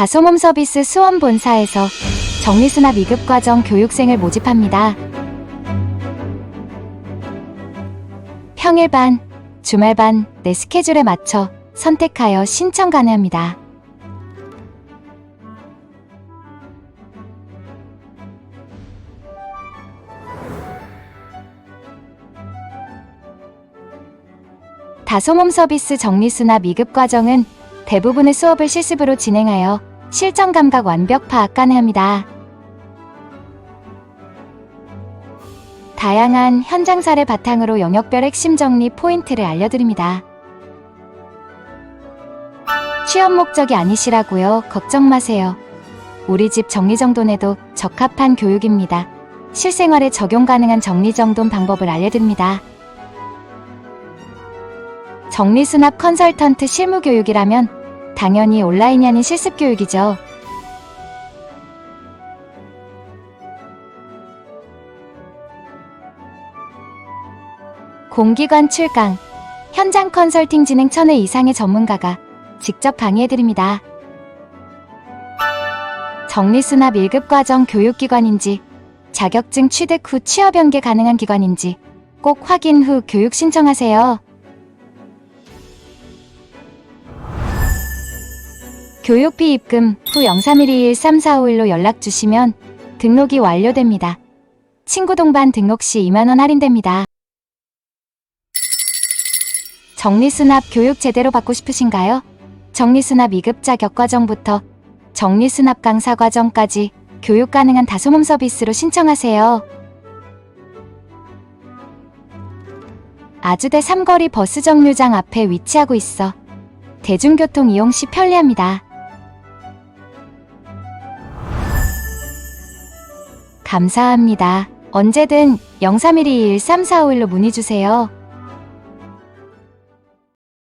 다소몸 서비스 수원 본사에서 정리수납 2급 과정 교육생을 모집합니다. 평일반, 주말반 내 스케줄에 맞춰 선택하여 신청 가능합니다. 다소몸 서비스 정리수납 2급 과정은 대부분의 수업을 실습으로 진행하여 실전 감각 완벽 파악 가능합니다. 다양한 현장 사례 바탕으로 영역별 핵심 정리 포인트를 알려드립니다. 취업 목적이 아니시라고요? 걱정 마세요. 우리 집 정리정돈에도 적합한 교육입니다. 실생활에 적용 가능한 정리정돈 방법을 알려드립니다. 정리수납 컨설턴트 실무 교육이라면 당연히 온라인이 아닌 실습 교육이죠. 공기관 출강, 현장 컨설팅 진행 1000회 이상의 전문가가 직접 강의해드립니다. 정리수납 1급 과정 교육기관인지, 자격증 취득 후 취업 연계 가능한 기관인지 꼭 확인 후 교육 신청하세요. 교육비 입금 후 0312-1345일로 연락 주시면 등록이 완료됩니다. 친구 동반 등록 시 2만원 할인됩니다. 정리수납 교육 제대로 받고 싶으신가요? 정리수납 2급 자 격 과정부터 정리수납 강사 과정까지 교육 가능한 다소몸 서비스로 신청하세요. 아주대 삼거리 버스 정류장 앞에 위치하고 있어 대중교통 이용 시 편리합니다. 감사합니다. 언제든 0312-1345일로 문의주세요.